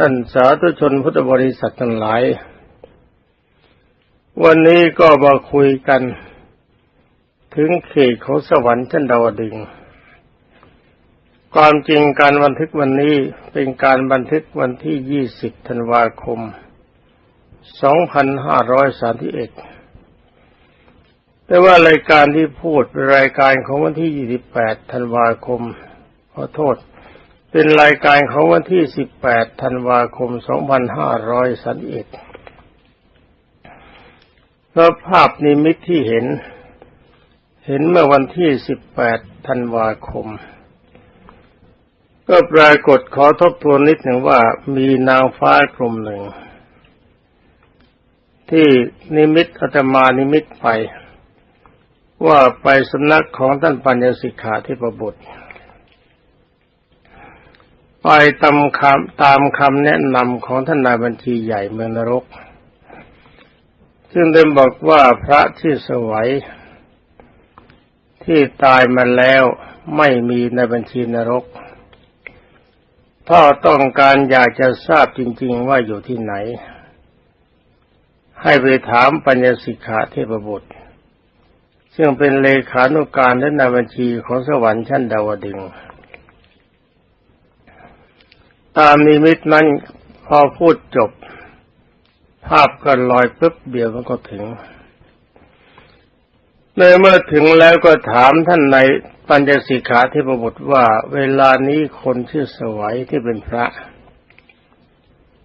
ท่านสาธุชนพุทธบริษัททั้งหลาย วันนี้ก็มาคุยกัน ถึงเขตของสวรรค์ชั้นดาวดึงความจริงการบันทึกวันนี้เป็นการบันทึกวันที่ 20 ธันวาคม 2531 แต่ว่ารายการที่พูดเป็นรายการของวันที่ 28 ธันวาคม ขอโทษ เป็นรายการของวันที่ 18 ธันวาคม 2531เพราะภาพนิมิตที่เห็น เห็นเมื่อวันที่ 18 ธันวาคม ก็ปรากฏขอทบทวนนิดหนึ่งว่ามีนางฟ้ากลุ่มหนึ่ง ที่นิมิตอาตมานิมิตไป ว่าไปสำนักของท่านปัญญสิกขาที่ประบุตร ไปตามคำตามคำแนะนำของท่านนายบัญชีใหญ่เมืองนรก ซึ่งได้บอกว่าพระที่สวัยที่ตายมาแล้วไม่มีในบัญชีนรก ถ้าต้องการอยากจะทราบจริง ๆ ว่าอยู่ที่ไหน ให้ไปถามปัญญสิกขาเทพบุตร ซึ่งเป็นเลขานุการและนายบัญชีของสวรรค์ชั้นดาวดึงส์ ตามนิมิตนั้นพอพูดจบ ภาพก็ลอยปึ๊บเดียวมันก็ถึงในเมื่อถึงแล้วก็ถามท่านในปัญจสิกขาที่ประบุตรว่า เวลานี้คนชื่อสวัยที่เป็นพระ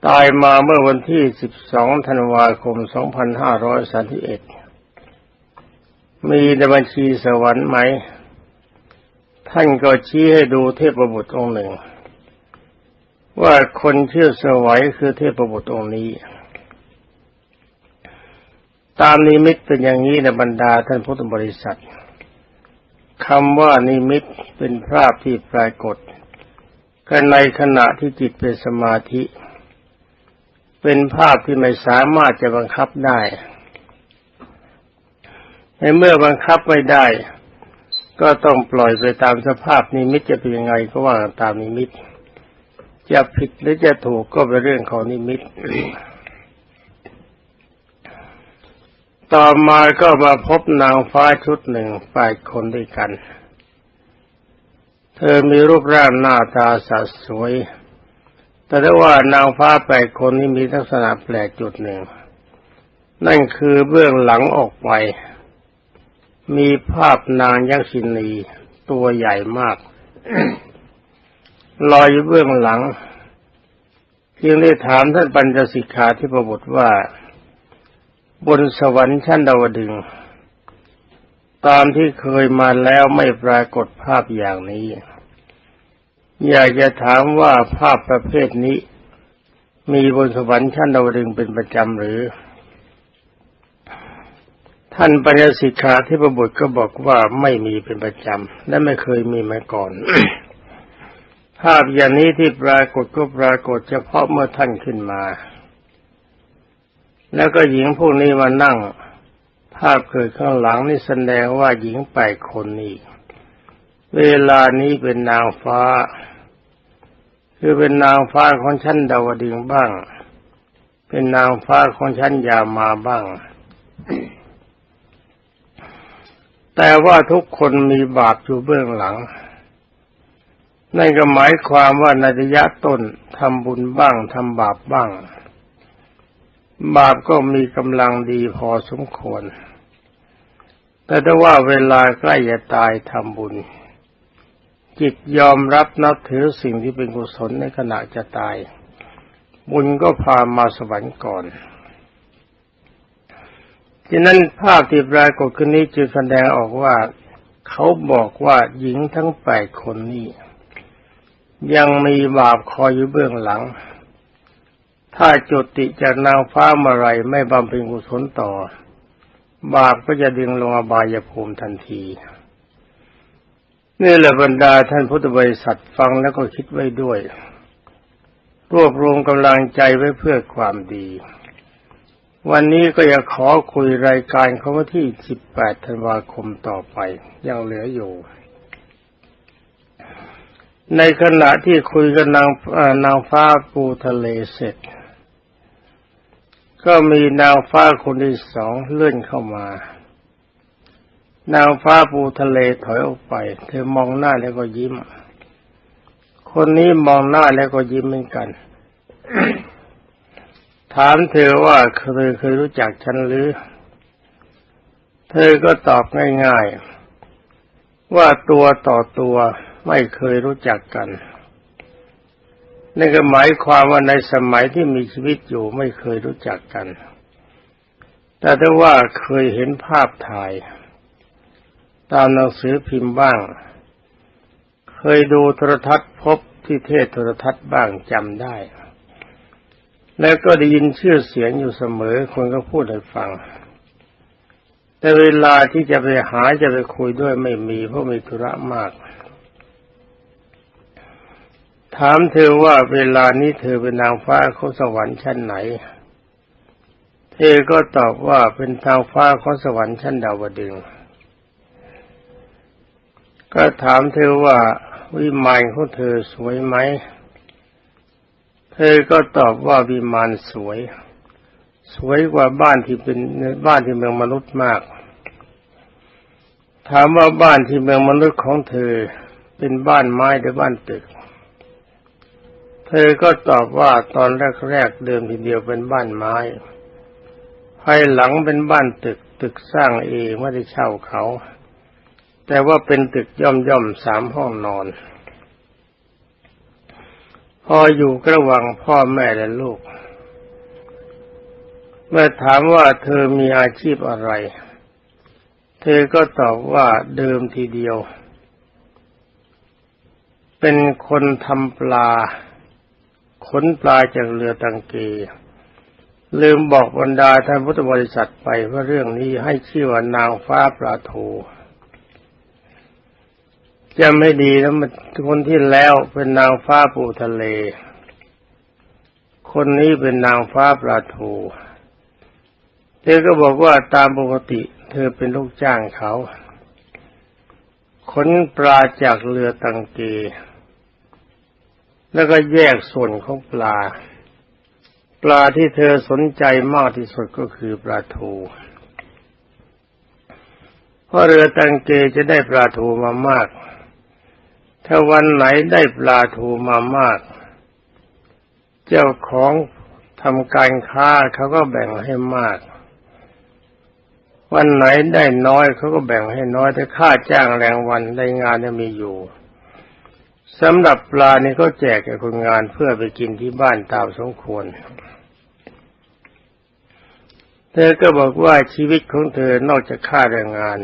ตายมาเมื่อวันที่ 12 ธันวาคม 2531 มีในบัญชีสวรรค์ไหม ท่านก็ชี้ให้ดูเทพบุตรองค์หนึ่ง ว่าคนชื่อสวัยคือเทพบุตรองค์นี้ ตามนิมิตเป็นอย่างนี้ในบรรดาท่านพุทธบริษัทคำว่านิมิตเป็นภาพที่ปรากฏกันในขณะที่จิตเป็นสมาธิ เป็นภาพที่ไม่สามารถจะบังคับได้ ในเมื่อบังคับไม่ได้ ก็ต้องปล่อยไปตามสภาพนิมิตจะเป็นยังไงก็ว่าตามนิมิต จะผิดหรือจะถูกก็เป็นเรื่องของนิมิต ต่อมาก็มาพบนางฟ้าชุดหนึ่งแปดคนด้วยกัน เธอมีรูปร่างหน้าตาสัดสวย แต่ได้ว่านางฟ้าแปดคนนี้มีลักษณะแปลกจุดหนึ่ง นั่นคือเบื้องหลังออกไป มีภาพนางยักษินีตัวใหญ่มาก ลอยอยู่เบื้องหลังจึงได้ถามท่านปัญจสิกขาที่ประบุว่า บนสวรรค์ชั้นดาวดึง ตามที่เคยมาแล้วไม่ปรากฏภาพอย่างนี้ อยากจะถามว่าภาพประเภทนี้ มีบนสวรรค์ชั้นดาวดึงเป็นประจำหรือ ท่านปัญญสิกขาที่ประบุก็บอกว่าไม่มีเป็นประจำและไม่เคยมีมาก่อน ภาพอย่างนี้ที่ปรากฏก็ปรากฏเฉพาะเมื่อท่านขึ้นมา แล้วก็หญิงพวกนี้มานั่ง ภาพเกิดข้างหลังนี่แสดงว่าหญิงแปดคนนี้เวลานี้เป็นนางฟ้า คือเป็นนางฟ้าของชั้นดาวดึงบ้าง เป็นนางฟ้าของชั้นยามาบ้าง แต่ว่าทุกคนมีบาปอยู่เบื้องหลัง นั่นก็หมายความว่าในระยะต้นทำบุญบ้างทำบาปบ้าง บาปก็มีกำลังดีพอสมควร แต่ถ้าว่าเวลาใกล้จะตายทำบุญ จิตยอมรับนับถือสิ่งที่เป็นกุศลในขณะจะตาย บุญก็พามาสวรรค์ก่อนฉะนั้นภาพที่ปรากฏขึ้นนี้จึงแสดงออกว่า เขาบอกว่าหญิงทั้งแปดคนนี้ ยังมีบาปคอยอยู่เบื้องหลัง ถ้าจุติจากนางฟ้าเมื่อไรไม่บำเพ็ญกุศลต่อ บาปก็จะดึงลงอบายภูมิทันทีนี่แหละบรรดาท่านพุทธบริษัทฟังแล้วก็คิดไว้ด้วย รวบรวมกำลังใจไว้เพื่อความดี วันนี้ก็อยากขอคุยรายการเขาวันที่ 18 ธันวาคมต่อไป ยังเหลืออยู่ ในขณะที่คุยกับนางนางฟ้าปูทะเลเสร็จ ก็มีนางฟ้าคนที่สองเลื่อนเข้ามา นางฟ้าปูทะเลถอยออกไป เธอมองหน้าแล้วก็ยิ้ม คนนี้มองหน้าแล้วก็ยิ้มเหมือนกัน ถามเธอว่าเคยเคยรู้จักฉันหรือ เธอก็ตอบง่ายๆ ว่าตัวต่อตัว ไม่เคยรู้จักกันนั่นก็หมายความว่าในสมัยที่มีชีวิตอยู่ไม่เคยรู้จักกัน แต่ถ้าว่าเคยเห็นภาพถ่าย ตามหนังสือพิมพ์บ้าง เคยดูโทรทัศน์พบที่เทศโทรทัศน์บ้างจำได้ แล้วก็ได้ยินชื่อเสียงอยู่เสมอคนก็พูดให้ฟัง แต่เวลาที่จะไปหาจะไปคุยด้วยไม่มีเพราะมีธุระมาก ถามเธอว่าเวลานี้เธอเป็นนางฟ้าของสวรรค์ชั้นไหน เธอก็ตอบว่าเป็นทางฟ้าของสวรรค์ชั้นดาวดึง ก็ถามเธอว่าวิมานของเธอสวยไหม เธอก็ตอบว่าวิมานสวย สวยกว่าบ้านที่เป็นบ้านที่เมืองมนุษย์มาก ถามว่าบ้านที่เมืองมนุษย์ของเธอเป็นบ้านไม้หรือบ้านตึก ธอก็ตอบว่าตอนแรกๆเดิมทีเดียวเป็นบ้านไม้ ภายหลังเป็นบ้านตึกตึกสร้างเองไม่ได้เช่าเขา แต่ว่าเป็นตึกย่อมย่อมสามห้องนอน พออยู่ระหว่างพ่อแม่และลูก เมื่อถามว่าเธอมีอาชีพอะไร เธอก็ตอบว่าเดิมทีเดียว เป็นคนทำปลา ขนปลาจากเรือตังเก ลืมบอกบรรดาท่านพุทธบริษัทไปว่าเรื่องนี้ให้ชื่อว่านางฟ้าปลาทูจะไม่ดีแล้วมันคนที่แล้วเป็นนางฟ้าปูทะเล คนนี้เป็นนางฟ้าปลาทูเธอก็บอกว่าตามปกติ เธอเป็นลูกจ้างเขาขนปลาจากเรือตังเก แล้วก็แยกส่วนของปลา ปลาที่เธอสนใจมากที่สุดก็คือปลาทูเพราะเรือตังเกจะได้ปลาทูมามาก ถ้าวันไหนได้ปลาทูมามาก เจ้าของทำการค้าเขาก็แบ่งให้มาก วันไหนได้น้อยเขาก็แบ่งให้น้อยแต่ค่าจ้างแรงวันได้งานเนี่ยมีอยู่ สำหรับปลาเนี่เขาแจกแก่คนงานเพื่อไปกินที่บ้านตามสมควร เธอก็บอกว่าชีวิตของเธอนอกจากค่าแรงงาน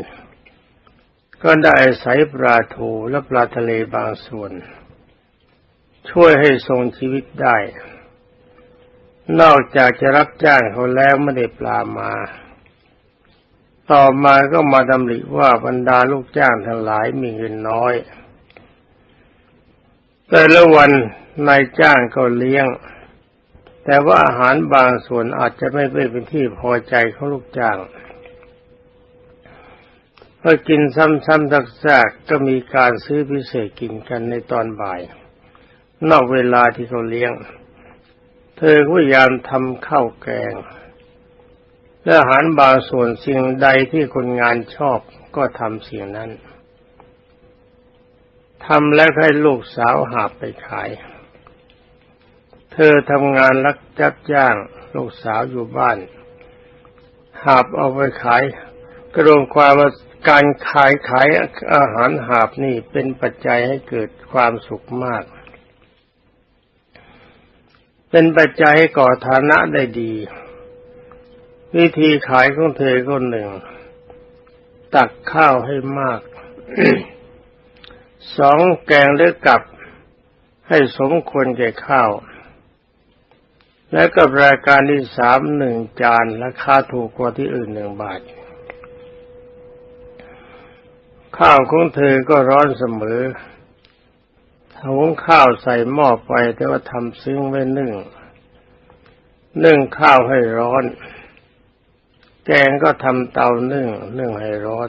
ก็ได้อาศัยปลาทูและปลาทะเลบางส่วน ช่วยให้ทรงชีวิตได้ นอกจากจะรับจ้างเขาแล้วไม่ได้ปลามา ต่อมาก็มาดำริว่าบรรดาลูกจ้างทั้งหลายมีเงินน้อย แต่ละวันนายจ้างก็เลี้ยง แต่ว่าอาหารบางส่วนอาจจะไม่เป็นที่พอใจของลูกจ้างพอกินซ้ำๆซักๆก็มีการซื้อพิเศษกินกันในตอนบ่าย นอกเวลาที่เขาเลี้ยง เธอพยายามทำข้าวแกงและอาหารบางส่วนสิ่งใดที่คนงานชอบก็ทำสิ่งนั้น ทำแล้วให้ลูกสาวหาบไปขาย เธอทำงานรักจับจ้าง ลูกสาวอยู่บ้าน หาบเอาไปขายกระรวมความว่าการขายขายอาหารหาบนี่เป็นปัจจัยให้เกิดความสุขมาก เป็นปัจจัยให้ก่อฐานะได้ดี วิธีขายของเธอก็หนึ่ง ตักข้าวให้มาก สองแกงหรือกับให้สมควรแก่ข้าว และกับรายการที่สามหนึ่งจานราคาถูกกว่าที่อื่นหนึ่งบาท ข้าวของเธอก็ร้อนเสมอหุงข้าวใส่หม้อไปแต่ว่าทำซึ้งไว้นึ่ง นึ่งข้าวให้ร้อน แกงก็ทำเตานึ่งนึ่งให้ร้อน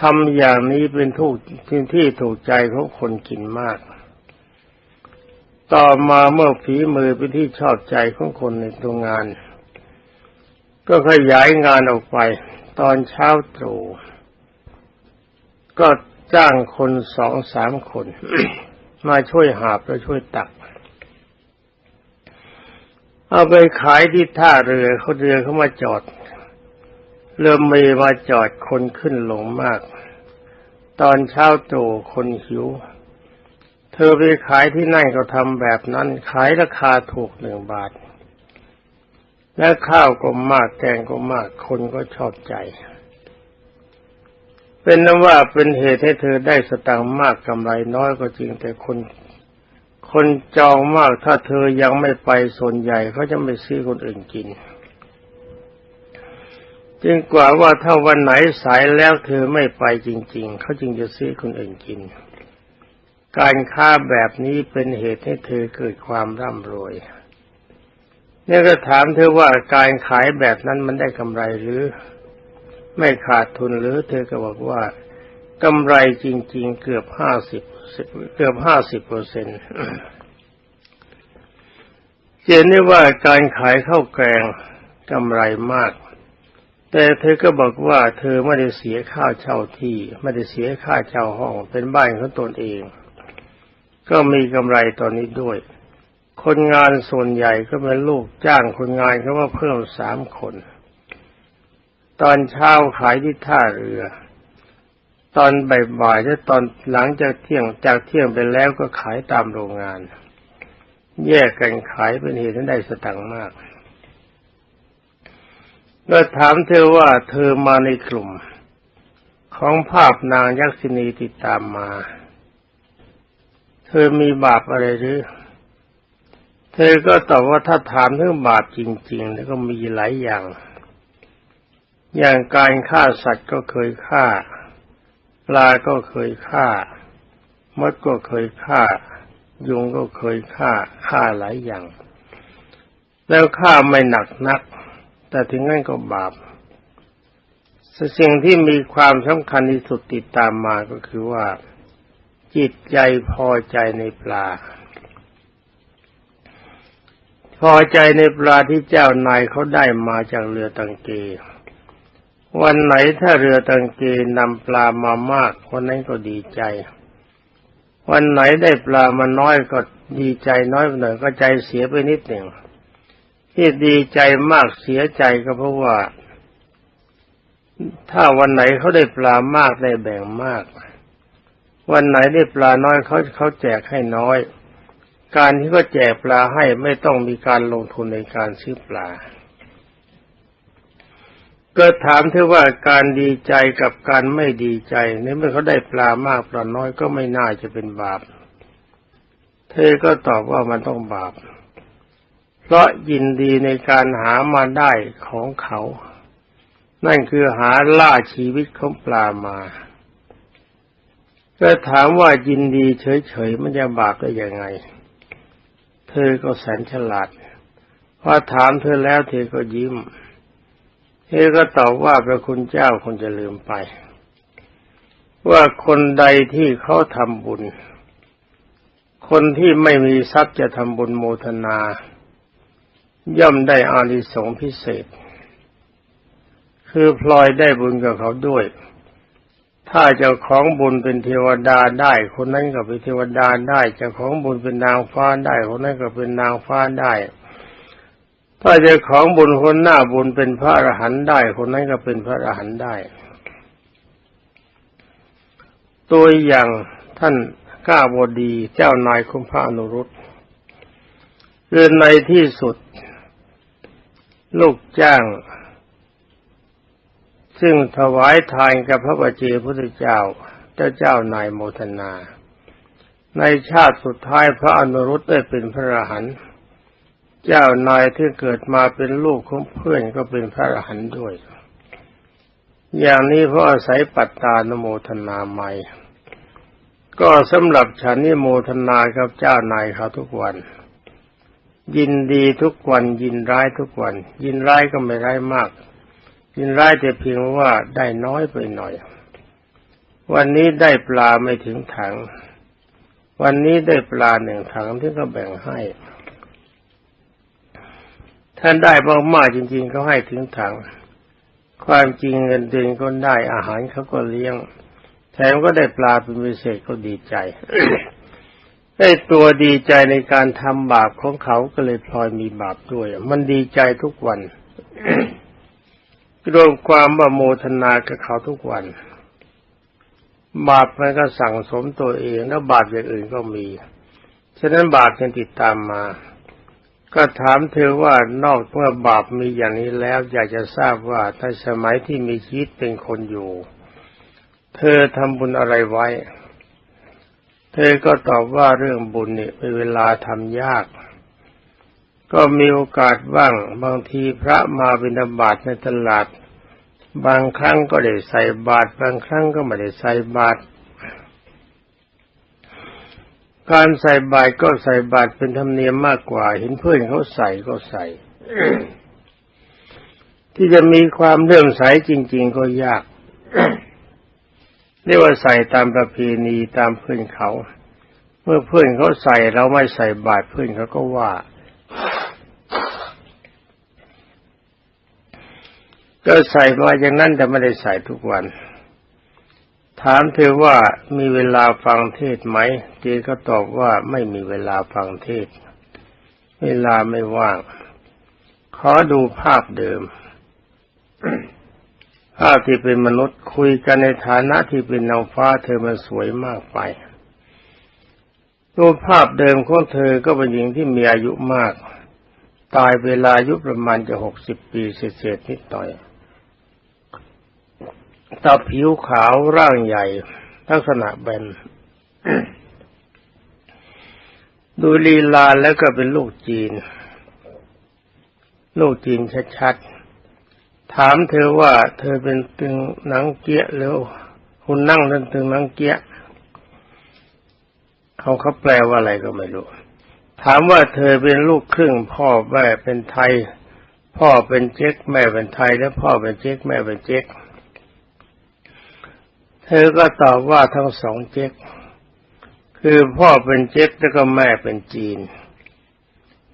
ทำอย่างนี้เป็นทุกที่ที่ถูกใจของคนกินมาก ต่อมาเมื่อฝีมือเป็นที่ชอบใจของคนในโรงงาน ก็ขยายงานออกไป ตอนเช้าตรู่ก็จ้างคนสองสามคน มาช่วยหาบและช่วยตัก เอาไปขายที่ท่าเรือเขาเรือเขามาจอด เรือเมมาจอดคนขึ้นลงมาก ตอนเช้าตรู่คนหิว เธอไปขายที่นั่นก็ทำแบบนั้น ขายราคาถูกหนึ่งบาท และข้าวก็มากแกงก็มากคนก็ชอบใจ เป็นนั้นว่าเป็นเหตุให้เธอได้สตางค์มากกำไรน้อยก็จริงแต่คนคนจองมากถ้าเธอยังไม่ไปส่วนใหญ่เขาจะไม่ซื้อคนอื่นกิน จึงกว่าว่าถ้าวันไหนสายแล้วเธอไม่ไปจริง ๆ เขาจึงจะซื้อคนอื่นกิน การค้าแบบนี้เป็นเหตุให้เธอเกิดความร่ำรวยเนี่ยก็ถามเธอว่าการขายแบบนั้นมันได้กำไรหรือ ไม่ขาดทุนหรือ เธอก็บอกว่ากำไรจริง ๆ เกือบห้าสิบเกือบห้าสิบเปอร์เซ็นต์เจนได้ว่าการขายข้าวแกงกำไรมาก แต่เธอก็บอกว่าเธอไม่ได้เสียค่าเช่าที่ไม่ได้เสียค่าเช่าห้องเป็นบ้านของตนเอง ก็มีกำไรตอนนี้ด้วย คนงานส่วนใหญ่ก็เป็นลูกจ้างคนงานเขาว่าเพิ่มสามคน ตอนเช้าขายที่ท่าเรือ ตอนบ่ายๆและตอนหลังจากเที่ยงจากเที่ยงไปแล้วก็ขายตามโรงงาน แยกกันขายเป็นเหตุให้ได้สตังค์มาก ก็ถามเธอว่าเธอมาในกลุ่ม ของภาพนางยักษินีติดตามมา เธอมีบาปอะไรหรือ เธอก็ตอบว่าถ้าถามเรื่องบาปจริงๆ แล้วก็มีหลายอย่าง อย่างการฆ่าสัตว์ก็เคยฆ่า ปลาก็เคยฆ่ามดก็เคยฆ่า ยุงก็เคยฆ่าฆ่าหลายอย่าง แล้วฆ่าไม่หนักนัก แต่ถึงงั้นก็บาปสิ่งที่มีความสำคัญที่สุดติดตามมาก็คือว่า จิตใจพอใจในปลา พอใจในปลาที่เจ้านายเขาได้มาจากเรือตังเก วันไหนถ้าเรือตังเกนำปลามามากวันนั้นก็ดีใจ วันไหนได้ปลามาน้อยก็ดีใจน้อยหน่อยก็ใจเสียไปนิดหนึ่ง ที่ดีใจมากเสียใจก็เพราะว่า ถ้าวันไหนเขาได้ปลามากได้แบ่งมาก วันไหนได้ปลาน้อยเขาเขาแจกให้น้อย การที่เขาแจกปลาให้ไม่ต้องมีการลงทุนในการซื้อปลา ก็ถามเธอว่าการดีใจกับการไม่ดีใจในเมื่อเขาได้ปลามากปลาน้อยก็ไม่น่าจะเป็นบาป เธอก็ตอบว่ามันต้องบาป เพราะยินดีในการหามาได้ของเขา นั่นคือหาล่าชีวิตของปลามาก็ถามว่ายินดีเฉยๆมันจะบาปได้ยังไง เธอก็แสนฉลาดพอถามเธอแล้วเธอก็ยิ้ม เธอก็ตอบว่าพระคุณเจ้าคงจะลืมไป ว่าคนใดที่เขาทำบุญ คนที่ไม่มีทรัพย์จะทำบุญโมทนา ย่อมได้อานิสงส์พิเศษ คือพลอยได้บุญกับเขาด้วย ถ้าเจ้าของบุญเป็นเทวดาได้ คนนั้นก็เป็นเทวดาได้เจ้าของบุญเป็นนางฟ้าได้ คนนั้นก็เป็นนางฟ้าได้ ถ้าเจ้าของบุญคนหน้าบุญเป็นพระอรหันต์ได้ คนนั้นก็เป็นพระอรหันต์ได้ ตัวอย่างท่านก้าบดีเจ้านายคุมพระอนุรุตเรือในที่สุด ลูกจ้าง ซึ่งถวายทานกับพระบาเจพุทธเจ้า เจ้าเจ้านายโมทนา ในชาติสุดท้ายพระอนุรุตได้เป็นพระอรหันต์เจ้านายที่เกิดมาเป็นลูกของเพื่อนก็เป็นพระอรหันต์ด้วย อย่างนี้เพราะอาศัยปัตตานโมทนาใหม่ก็สำหรับฉันนี่โมทนากับเจ้านายเขาทุกวัน ยินดีทุกวัน ยินร้ายทุกวัน ยินร้ายก็ไม่ร้ายมาก ยินร้ายแต่เพียงว่าได้น้อยไปหน่อย วันนี้ได้ปลาไม่ถึงถัง วันนี้ได้ปลาหนึ่งถังที่เขาแบ่งให้ท่านได้มากๆจริง ๆ เขาให้ถึงถัง ความจริงเงินเดือนก็ได้อาหารเขาก็เลี้ยง แถมก็ได้ปลาเป็นพิเศษก็ดีใจ ได้ตัวดีใจในการทำบาปของเขาก็เลยพลอยมีบาปด้วย มันดีใจทุกวันรวมความว่าโมทนากับเขาทุกวัน บาปมันก็สั่งสมตัวเอง แล้วบาปอย่างอื่นก็มี ฉะนั้นบาปยังติดตามมา ก็ถามเธอว่านอกเมื่อบาปมีอย่างนี้แล้ว อยากจะทราบว่าถ้าสมัยที่มีชีวิตเป็นคนอยู่ เธอทำบุญอะไรไว้ เธอก็ตอบว่าเรื่องบุญเนี่ยเป็นเวลาทำยาก ก็มีโอกาสบ้างบางทีพระมาบิณฑบาตในตลาด บางครั้งก็ได้ใส่บาตรบางครั้งก็ไม่ได้ใส่บาตรการใส่บาตรก็ใส่บาตรเป็นธรรมเนียมมากกว่า เห็นเพื่อนเขาใส่ก็ใส่ที่จะมีความเลื่อมใสจริง ๆ ก็ยาก เรียกว่าใส่ตามประเพณีตามเพื่อนเขา เมื่อเพื่อนเขาใส่เราไม่ใส่บาตรเพื่อนเขาก็ว่า ก็ใส่มาอย่างนั้นแต่ไม่ได้ใส่ทุกวัน ถามเธอว่ามีเวลาฟังเทศไหมเจก็ตอบว่าไม่มีเวลาฟังเทศ เวลาไม่ว่าง ขอดูภาพเดิม ภาพที่เป็นมนุษย์คุยกันในฐานะที่เป็นนางฟ้าเธอมันสวยมากไปรูปภาพเดิมของเธอก็เป็นหญิงที่มีอายุมาก ตายเวลาอายุประมาณจะหกสิบปีเศษนิดหน่อยตาผิวขาวร่างใหญ่ ลักษณะแบนดูลีลาแล้วก็เป็นลูกจีน ลูกจีนชัดๆ ถามเธอว่าเธอเป็นตึงหนังเกี้ยหรือคุณนั่งเล่นตึงหนังเกี้ยเขาเขาแปลว่าอะไรก็ไม่รู้ ถามว่าเธอเป็นลูกครึ่ง พ่อแม่เป็นไทย พ่อเป็นเจ๊กแม่เป็นไทย และพ่อเป็นเจ๊กแม่เป็นเจ๊กเธอก็ตอบว่าทั้งสองเจ๊กคือพ่อเป็นเจ๊กแล้วก็แม่เป็นจีน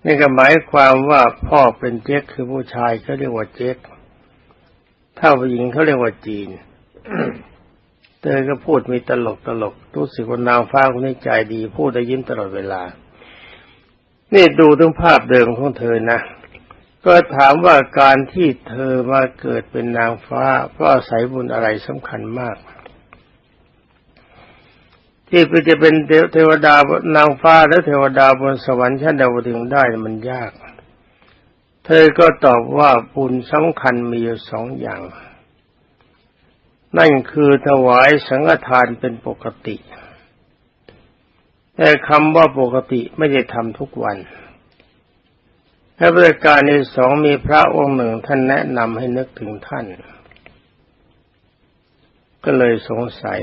นี่ก็หมายความว่าพ่อเป็นเจ๊กคือผู้ชายเขาเรียกว่าเจ๊ก ถ้าผู้หญิงเขาเรียกว่าจีนเธอก็พูดมีตลกตลกรู้สึกว่านางฟ้าคนนี้ใจดีพูดได้ยิ้มตลอดเวลา นี่ดูถึงภาพเดิมของเธอนะ ก็ถามว่าการที่เธอมาเกิดเป็นนางฟ้า เพราะอาศัยบุญอะไรสำคัญมาก ที่จะเป็นเทวดานางฟ้าและเทวดาบนสวรรค์ชั้นดาวดึงได้มันยาก เธอก็ตอบว่าบุญสำคัญมีอยู่สองอย่าง นั่นคือถวายสังฆทานเป็นปกติ แต่คำว่าปกติไม่ได้ทำทุกวันและบริการในสองมีพระองค์หนึ่งท่านแนะนำให้นึกถึงท่าน ก็เลยสงสัย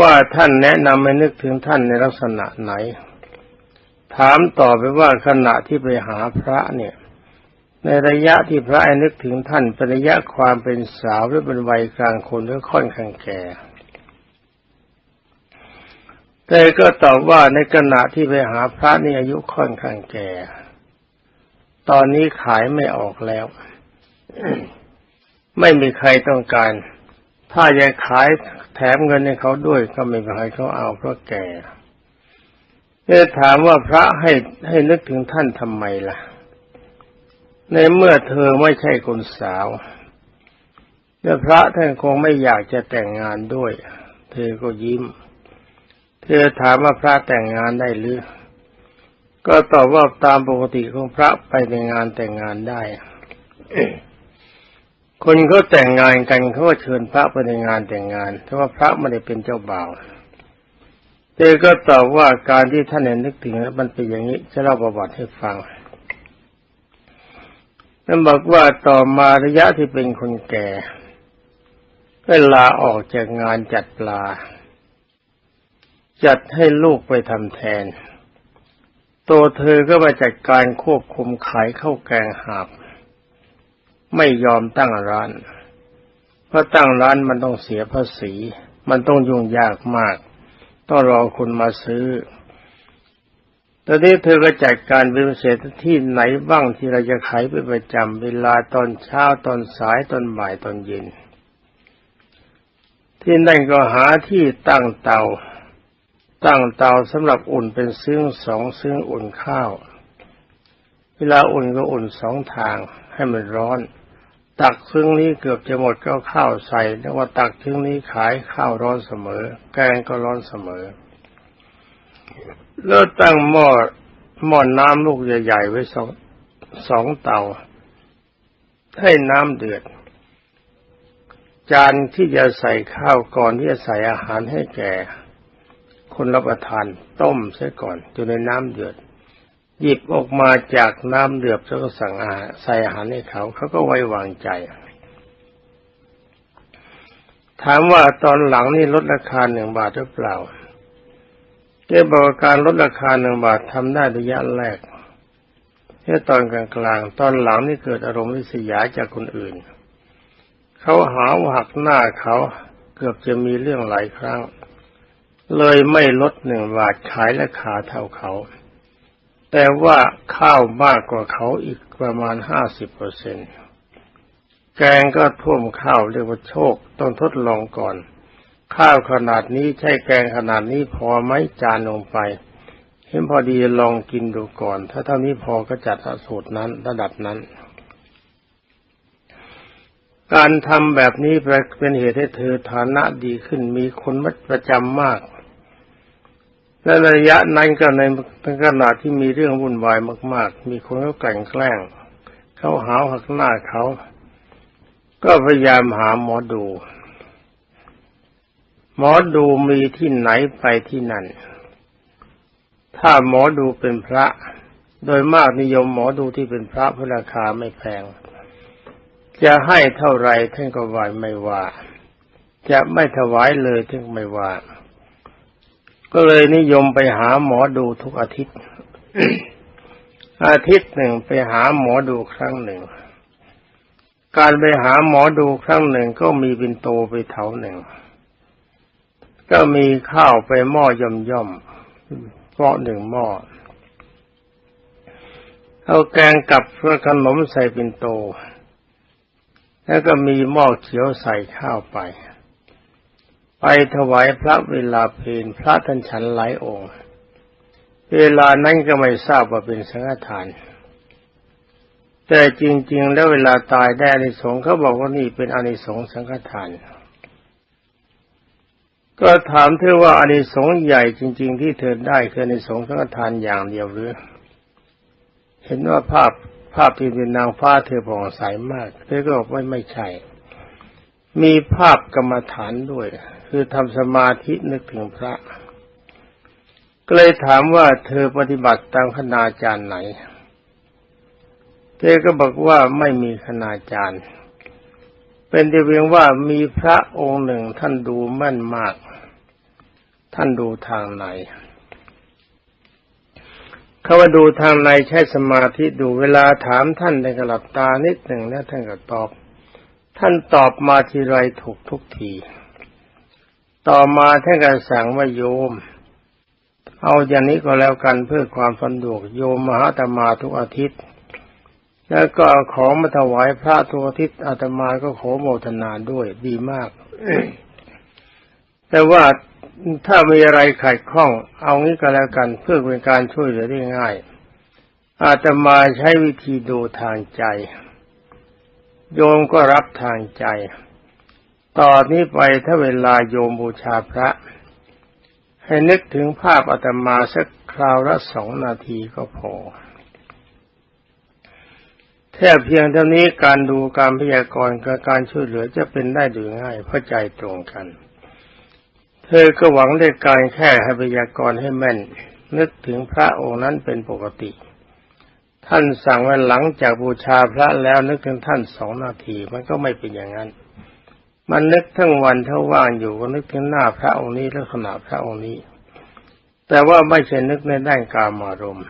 ว่าท่านแนะนำให้นึกถึงท่านในลักษณะไหน ถามต่อไปว่าขณะที่ไปหาพระเนี่ย ในระยะที่พระไอนึกถึงท่านเป็นระยะความเป็นสาวหรือเป็นวัยกลางคนหรือค่อนข้างแก่แต่ก็ตอบว่าในขณะที่ไปหาพระนี่อายุค่อนข้างแก่ ตอนนี้ขายไม่ออกแล้ว ไม่มีใครต้องการ ถ้าจะขายแถมเงินให้เขาด้วยก็ไม่มีใครเขาเอาเพราะแก่จะถามว่าพระให้ให้นึกถึงท่านทำไมล่ะ ในเมื่อเธอไม่ใช่คนสาวและพระท่านคงไม่อยากจะแต่งงานด้วย เธอก็ยิ้ม เธอถามว่าพระแต่งงานได้หรือ ก็ตอบว่าตามปกติของพระไปในงานแต่งงานได้ คนเขาแต่งงานกันเขาก็เชิญพระไปในงานแต่งงานแต่ว่าพระไม่ได้เป็นเจ้าบ่าวเธอก็ตอบว่าการที่ท่านเห็นนึกถึงมันเป็นอย่างนี้จะเล่าประวัติให้ฟัง นั่นบอกว่าต่อมาระยะที่เป็นคนแก่ก็ลาออกจากงานจัดปลา จัดให้ลูกไปทำแทน ตัวเธอก็มาจัดการควบคุมขายข้าวแกงหาบ ไม่ยอมตั้งร้าน เพราะตั้งร้านมันต้องเสียภาษี มันต้องยุ่งยากมาก ต้องรอคนมาซื้อ ตอนนี้เธอก็จัดการเป็นเศษที่ไหนบ้างที่เราจะขายเป็นประจำเวลาตอนเช้าตอนสายตอนบ่ายตอนเย็น ที่นั่นก็หาที่ตั้งเตา ตั้งเตาสำหรับอุ่นเป็นซึ่งสองซึ่งอุ่นข้าว เวลาอุ่นก็อุ่นสองทางให้มันร้อน ตักซึ่งนี้เกือบจะหมดก็ข้าวใส่แล้วว่าตักซึ่งนี้ขายข้าวร้อนเสมอ แกงก็ร้อนเสมอ แล้วตั้งหม้อหม้อน้ำลูกใหญ่ๆไว้สองสองเตา ให้น้ำเดือด จานที่จะใส่ข้าวก่อนที่จะใส่อาหารให้แก่ คนรับประทานต้มเสียก่อนจนในน้ำเดือด หยิบออกมาจากน้ำเดือดแล้วก็สั่งอาหารใส่อาหารให้เขา เขาก็ไว้วางใจ ถามว่าตอนหลังนี่ลดราคาหนึ่งบาทหรือเปล่า แกบอกการลดราคาหนึ่งบาททำได้ระยะแรกแค่ตอนกลางๆ ตอนหลังนี่เกิดอารมณ์ริษยาจากคนอื่น เขาหาวหักหน้าเขาเกือบจะมีเรื่องหลายครั้ง เลยไม่ลดหนึ่งบาทขายราคาเท่าเขา แต่ว่าข้าวมากกว่าเขาอีกประมาณห้าสิบเปอร์เซ็นต์แกงก็ท่วมข้าวเรียกว่าโชค ต้องทดลองก่อน ข้าวขนาดนี้ใช่แกงขนาดนี้พอไหมจานลงไปเห็นพอดีลองกินดูก่อน ถ้าเท่านี้พอก็จัดสูตรนั้นระดับนั้น การทำแบบนี้เป็นเหตุให้เธอฐานะดีขึ้นมีคนมัดประจำมากและระยะนั้นก็ในเป็นขณะที่มีเรื่องวุ่นวายมาก ๆ มีคนเขาแกลั่นแกล้งเขาหาหักหน้าเขา ก็พยายามหาหมอดู มอดูมีที่ไหนไปที่นั่น ถ้าหมอดูเป็นพระ โดยมากนิยมหมอดูที่เป็นพระเพราะราคาไม่แพง จะให้เท่าไรท่านก็ไหวไม่ว่า จะไม่ถวายเลยท่านไม่ว่า ก็เลยนิยมไปหาหมอดูทุกอาทิตย์ อาทิตย์หนึ่งไปหาหมอดูครั้งหนึ่ง การไปหาหมอดูครั้งหนึ่งก็มีบินโตไปเถาหนึ่ง ก็มีข้าวไปหม้อย่อมย่อมหม้อหนึ่งหม้อเอาแกงกับเพื่อขนมใส่เปินโต แล้วก็มีหม้อเขียวใส่ข้าวไป ไปถวายพระเวลาเพลพระท่านฉันหลายองค์ เวลานั้นก็ไม่ทราบว่าเป็นสังฆทาน แต่จริง ๆ แล้วเวลาตายได้อานิสงส์เขาบอกว่านี่เป็นอานิสงส์สังฆทาน ก็ถามเธอว่าอานิสงส์ใหญ่จริง ๆ ที่เธอได้คืออานิสงส์สังฆทานอย่างเดียวหรือ เห็นว่าภาพภาพที่เป็นนางฟ้าเธอผ่องใสมาก เธอก็บอกว่าไม่ใช่ มีภาพกรรมฐานด้วย คือทำสมาธินึกถึงพระ ก็เลยถามว่าเธอปฏิบัติตามคณาจารย์ไหน เธอก็บอกว่าไม่มีคณาจารย์ เป็นแต่เพียงว่ามีพระองค์หนึ่งท่านดูแม่นมาก ท่านดูทางไหนเขาว่าดูทางในใช้สมาธิดูเวลาถามท่านในกระหลับตานิดหนึ่งแล้วท่านก็ตอบ ท่านตอบมาทีไรถูกทุกที ต่อมาท่านก็สั่งว่าโยม เอาอย่างนี้ก็แล้วกันเพื่อความสะดวกโยมมหาตมาทุกอาทิตย์ แล้วก็เอาของมาถวายพระทุกอาทิตย์อาตมาก็ขอโมทนาด้วยดีมาก แต่ว่าถ้ามีอะไรขัดข้อง เอางี้ก็แล้วกันเพื่อเป็นการช่วยเหลือได้ง่าย อาตมาใช้วิธีดูทางใจ โยมก็รับทางใจ ต่อนนี้ไปถ้าเวลาโยมบูชาพระ ให้นึกถึงภาพอาตมาสักคราวละสองนาทีก็พอ แค่เพียงเท่านี้การดูการพยากรณ์กับการช่วยเหลือจะเป็นได้ดยง่ายเพราะใจตรงกัน เธอก็หวังในการแค่ให้พยากรณ์ให้แม่น นึกถึงพระองค์นั้นเป็นปกติ ท่านสั่งว่าหลังจากบูชาพระแล้วนึกถึงท่านสองนาทีมันก็ไม่เป็นอย่างนั้น มันนึกทั้งวันทั้งว่างอยู่ก็นึกถึงหน้าพระองค์นี้ลักษณะพระองค์นี้ แต่ว่าไม่ใช่นึกในด้านกามารมณ์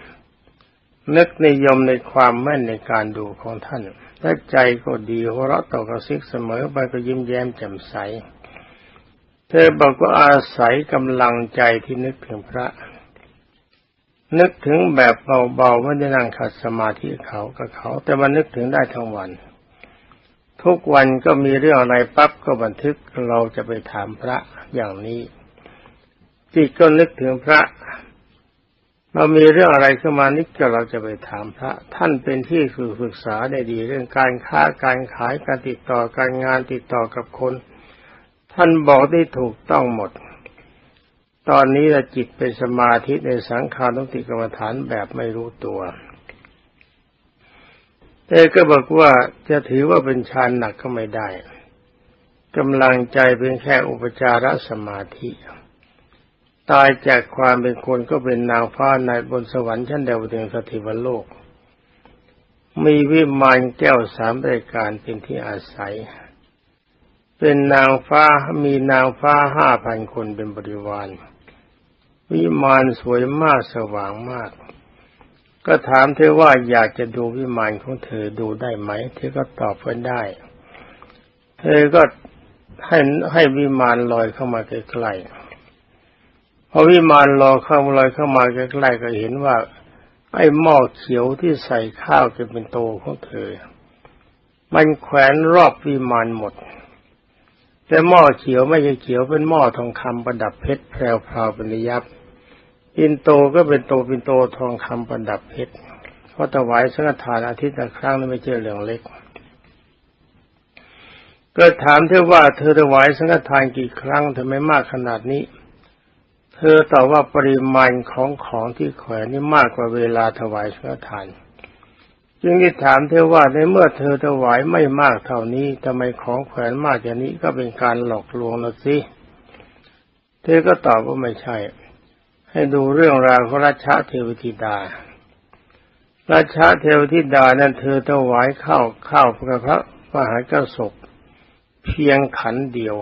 นึกนิยมในความแม่นในการดูของท่านและใจก็ดีหัวเราะต่อกระซิกเสมอไปก็ยิ้มแย้มแจ่มใส เธอบอกว่าอาศัยกำลังใจที่นึกถึงพระ นึกถึงแบบเบาๆไม่ได้นั่งขัดสมาธิเขากับเขา แต่มันนึกถึงได้ทั้งวัน ทุกวันก็มีเรื่องอะไรปั๊บก็บันทึกเราจะไปถามพระอย่างนี้จิตก็นึกถึงพระ เรามีเรื่องอะไรขึ้นมานิดก็เราจะไปถามพระ ท่านเป็นที่สื่อศึกษาได้ดี เรื่องการค้าการขายการติดต่อการงานติดต่อกับคน ท่านบอกได้ถูกต้องหมด ตอนนี้จิตเป็นสมาธิในสังขารตุติกรรมฐานแบบไม่รู้ตัวแต่ก็บอกว่าจะถือว่าเป็นฌานหนักก็ไม่ได้กำลังใจเป็นแค่อุปจารสมาธิ ตายจากความเป็นคนก็เป็นนางฟ้าในบนสวรรค์ชั้นเดวดึงสถิวโลก มีวิมานแก้วสามรายการเป็นที่อาศัย เป็นนางฟ้ามีนางฟ้าห้าพันคนเป็นบริวาร วิมานสวยมากสว่างมาก ก็ถามเธอว่าอยากจะดูวิมานของเธอดูได้ไหม เธอก็ตอบเพื่อนได้ เธอก็ให้ให้วิมานลอยเข้ามาใกล้ๆ พอวิมานรอเข้าลอยเข้ามาใกล้ๆก็เห็นว่า ไอ้หม้อเขียวที่ใส่ข้าวจะเป็นโตของเธอ มันแขวนรอบวิมานหมด แต่หม้อเขียวไม่ใช่เขียวเป็นหม้อทองคำประดับเพชรแพรวพราวเป็นยับปินโตก็เป็นโตปินโตทองคำประดับเพชรเพราะถวายสังฆทานอาทิตย์ละครั้งนี่ไม่ใช่เรื่องเล็กก็ถามเธอว่าเธอถวายสังฆทานกี่ครั้งทำไมมากขนาดนี้ เธอตอบว่าปริมาณของของที่แขวนนี่มากกว่าเวลาถวายสังฆทานจึงได้ถามเธอว่าในเมื่อเธอถวายไม่มากเท่านี้ทำไมของแขวนมากอย่างนี้ก็เป็นการหลอกลวงนะสิเธอก็ตอบว่าไม่ใช่ ให้ดูเรื่องราวของราชาเทวธิดา ราชาเทวธิดานั้นเธอถวายข้าวข้าวพระพระมหากระสบเพียงขันเดียว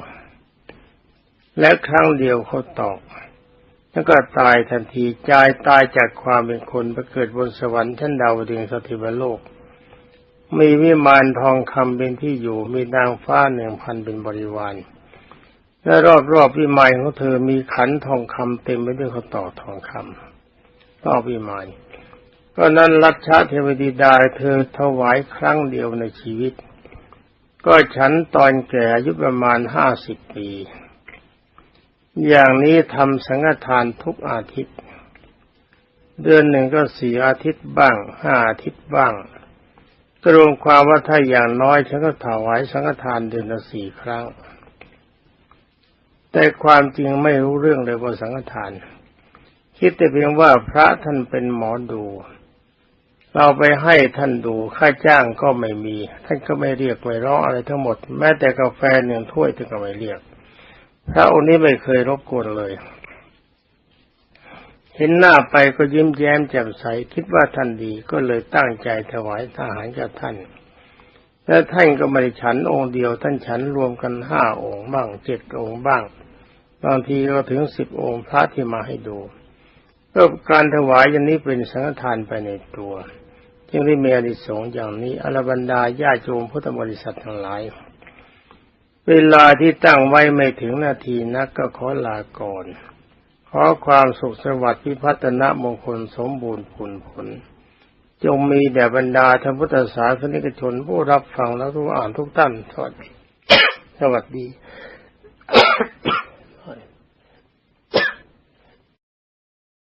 และครั้งเดียวเขาตอก แล้วก็ตายทันทีใจาตายจากความเป็นคนไปเกิดบนสวรรค์ชั้นดาวดึงสถิวโลก มีวิมานทองคำเป็นที่อยู่ มีนางฟ้าหนึ่งพันเป็นบริวาร และรอบๆวิมานของเธอมีขันทองคำเต็มไปด้วยข้าต่อทองคำรอบวิมานก็นั้นรัชชาเทวดีดาเธอถวายครั้งเดียวในชีวิต ก็ฉันตอนแก่อายุประมาณห้าสิบปี อย่างนี้ทำสังฆทานทุกอาทิตย์ เดือนหนึ่งก็สี่อาทิตย์บ้างห้าอาทิตย์บ้างกรวมความว่าถ้าอย่างน้อยฉันก็ถวายสังฆทานเดือนละสี่ครั้ง แต่ความจริงไม่รู้เรื่องเลยว่าสังฆทาน คิดแต่เพียงว่าพระท่านเป็นหมอดู เราไปให้ท่านดูค่าจ้างก็ไม่มี ท่านก็ไม่เรียกไม่ร้องอะไรทั้งหมด แม้แต่กาแฟหนึ่งถ้วยท่านก็ไม่เรียก พระองค์นี้ไม่เคยรบกวนเลย เห็นหน้าไปก็ยิ้มแย้มแจ่มใสคิดว่าท่านดีก็เลยตั้งใจถวายทหารกับท่าน และท่านก็ไม่ได้ฉันองค์เดียวท่านฉันรวมกันห้าองค์บ้างเจ็ดองค์บ้างบางทีก็ถึงสิบองค์พระที่มาให้ดูก็การถวายอย่างนี้เป็นสังฆทานไปในตัว จึงได้มีอนิสงอย่างนี้อรบรรดาญาโยมพุทธบริษัททั้งหลาย เวลาที่ตั้งไว้ไม่ถึงนาทีนักก็ขอลาก่อน ขอความสุขสวัสดิ์พิพัฒนมงคลสมบูรณ์ผลผล จงมีแด่บรรดาท่านพุทธศาสนิกชนผู้รับฟังและทุกอ่านทุกท่านสวัสดีสวัสดี